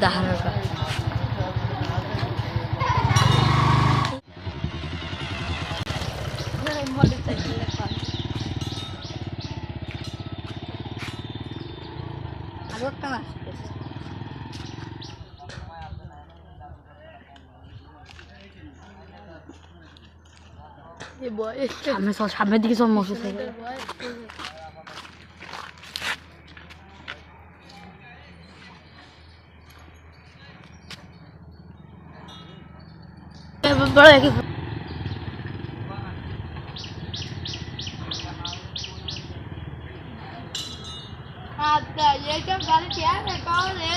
দাহানোর পর আরও একটা মাছ সামনে সব সামনের দিকে সব মশা থাকে। বড় একই আচ্ছা এইসব গাড়ি ঠিক আছে তাহলে